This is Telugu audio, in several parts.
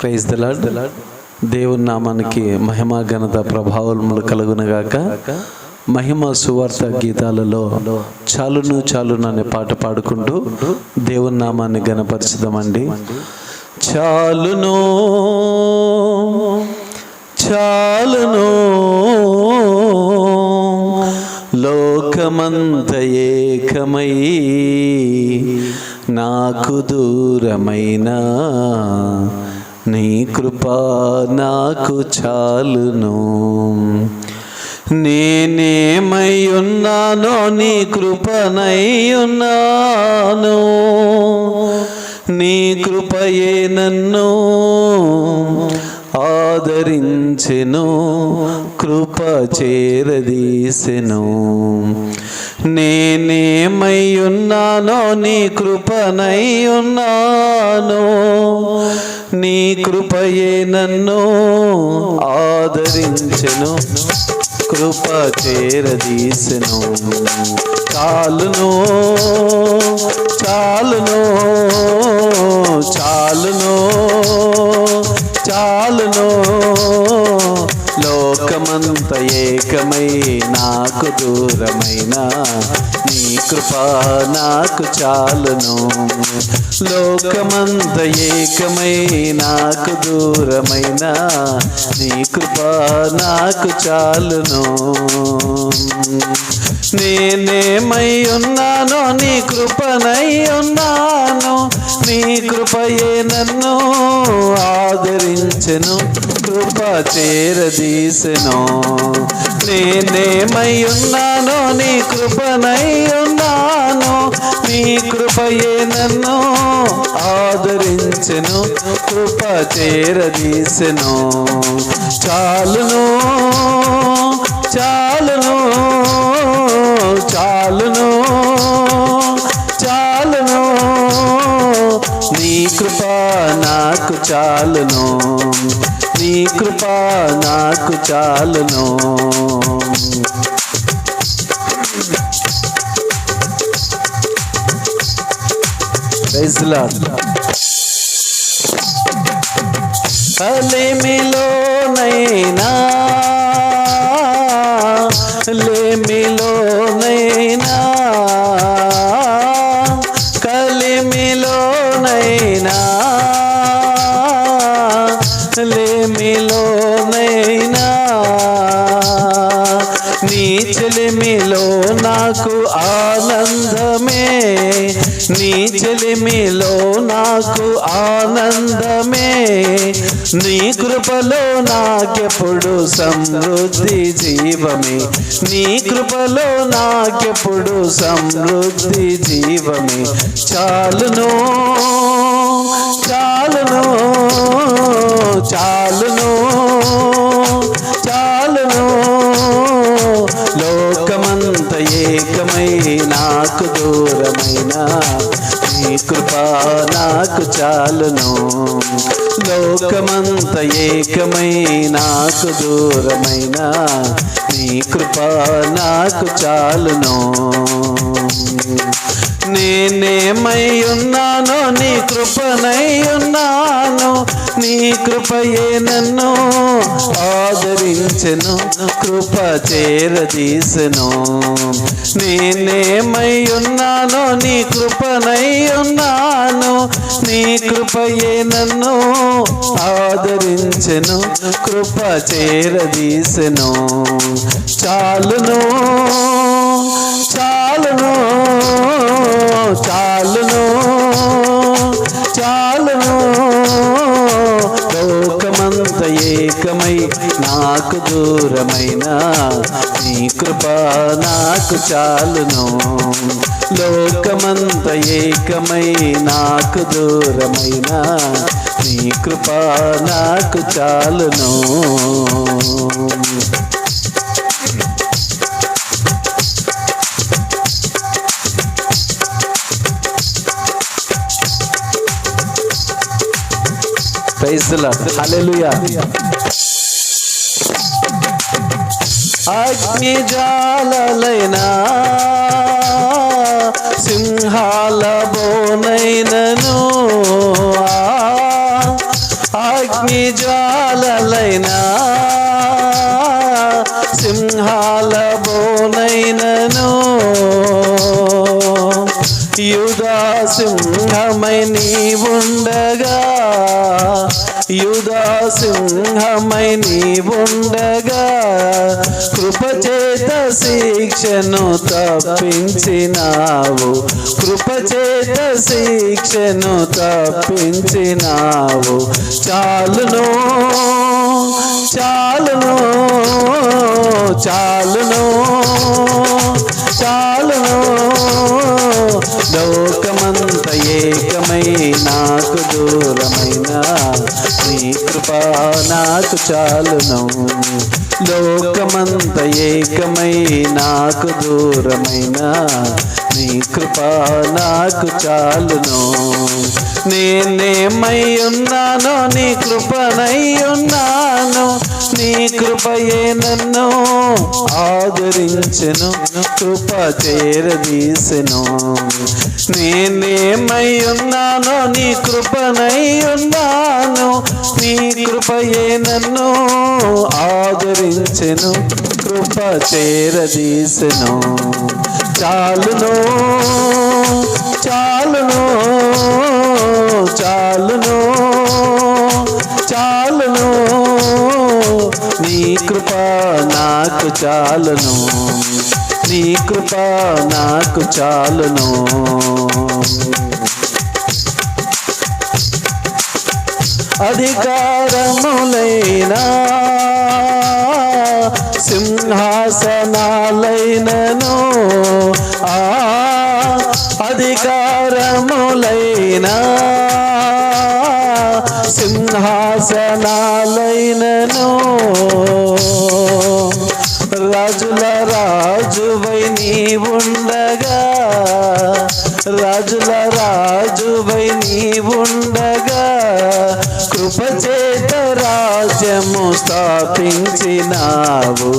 ప్రైజ్ దలాడ్ దేవుని నామానికి మహిమ ఘనత ప్రభావములు కలుగునగాక. మహిమ సువార్త గీతాలలో చాలును చాలును అనే పాట పాడుకుంటూ దేవుని నామాన్ని గణపరచుదామండి చాలును చాలును లోకమంత ఏకమై నాకు దూరమైన నీ కృప నాకు చాలును. నేనేమయ్యున్నానో నీ కృపనయ్యున్నాను. నీ కృపయే నన్ను ఆదరించెను కృప చేరదీసెను. నేనేమయ్యున్నానో నీ కృపనయ్యున్నాను. నీ కృపయే నన్ను ఆదరించెను. కృప చేరదీసెను. చాలును చాలును చాలును చాలును. లోకమంత ఏకమై నాకు దూరమైన నీ కృప నాకు చాలును. లోకమంత ఏకమై నాకు దూరమైన నీ కృప నాకు చాలును. నేనేమై ఉన్నానో నీ కృపనై ఉన్నాను. నీ కృపయే నన్ను ఆదరించను. కృప చేరదీసెను నేనేమై ఉన్నానో నీ కృపనై ఉన్నాను నీ కృపయే నన్ను ఆదరించెను కృప చేరదీసెను. చాలును చాలును చాలును చాలును. నీ కృప నాకు చాలును. నీ కృప నాకు చాలును. Praise the కలిమిలోనైనా నీ చెలిమిలో నాకు ఆనందమే. నీ కృపలో నాకెప్పుడు సమృద్ధి జీవమే. నీ కృపలో నాకెప్పుడు సమృద్ధి జీవమే. చాలును నాకు చాలును. లోకమంత ఏకమై నాకు దూరమైన నీ కృప నాకు చాలును. నేనేమై ఉన్నానో నీ కృపనై ఉన్నాను. నీ కృపయే నన్ను ఆదరించెను కృప చేరదీసెను. నేనేమై ఉన్నానో నీ కృపనై ఉన్నాను నీ కృపయే నన్ను ఆదరించెను కృప చేరదీసెను. చాలును చాలును చాలును చాలును. ఏకమై నాకు దూరమైన నీ కృప నాకు చాలును. లోకమంత ఏకమై నాకు దూరమైన నీ కృప నాకు చాలును. हालेलुया अग्नि जाललैना सिंहाल बोनैननु अग्नि जाललैना सिंहाल बोनैननु युदा सिंह मैनी नीवुंडगा నీవుండగా కృపచేత శిక్షను తప్పించినావు. కృపచేత శిక్షను తప్పించినావు. చాలును చాలును చాలును చాలును. లోకమంత ఏకమై నాకు దూరమైన నీ కృప నాకు చాలును. లోకమంత ఏకమై నాకు దూరమైన నీ కృప నాకు చాలును. నేనేమై ఉన్నానో నీ కృపనై ఉన్నాను నీ కృపయే నన్ను ఆదరించెను కృప చేరదీసెను. నేనేమై ఉన్నానో నీ కృపనై ఉన్నాను నీ కృపయే నన్ను ఆదరించెను కృప చేరదీసెను. చాలును చాలును చాలును. నాకు చాలును నీ కృప నాకు చాలును అధికారములైనా సింహాసనాలైనను ఆ అధికారములైనా సింహాసనాలైనను రాజుల రాజువై నీవుండగా రాజుల రాజువై నీవుండగా కృపచేత రాజ్యము స్థాపించినావు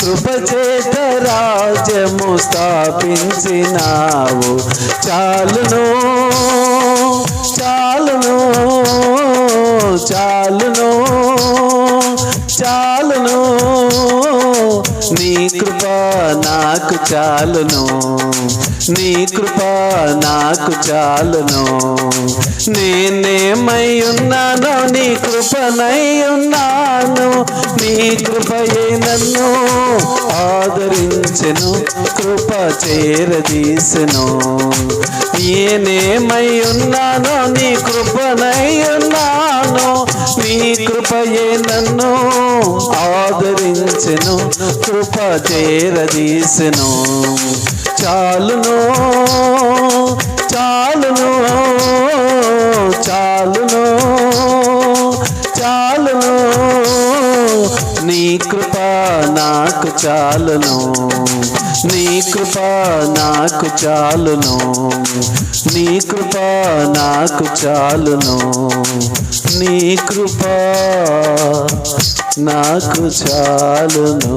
కృపచేత రాజ్యము స్థాపించినావు. చాలును చాలును చాలును చాలు చాలును. నీ కృప నాకు చాలును. నేనేమై ఉన్నానో నీ కృపనై ఉన్నాను. నీ కృపయే నన్ను ఆదరించెను కృప చేరదీసెను. నేనేమై ఉన్నానో నీ కృపనై ఉన్నాను. నీ కృపయే నన్ను ఆదరించెను కృప చేరదీసెను. చాలును చాలును చాలును చాలును. నీ కృప నాకు చాలును నీ కృప నాకు చాలును నీ కృప నాకు చాలును నీ కృప నాకు చాలును.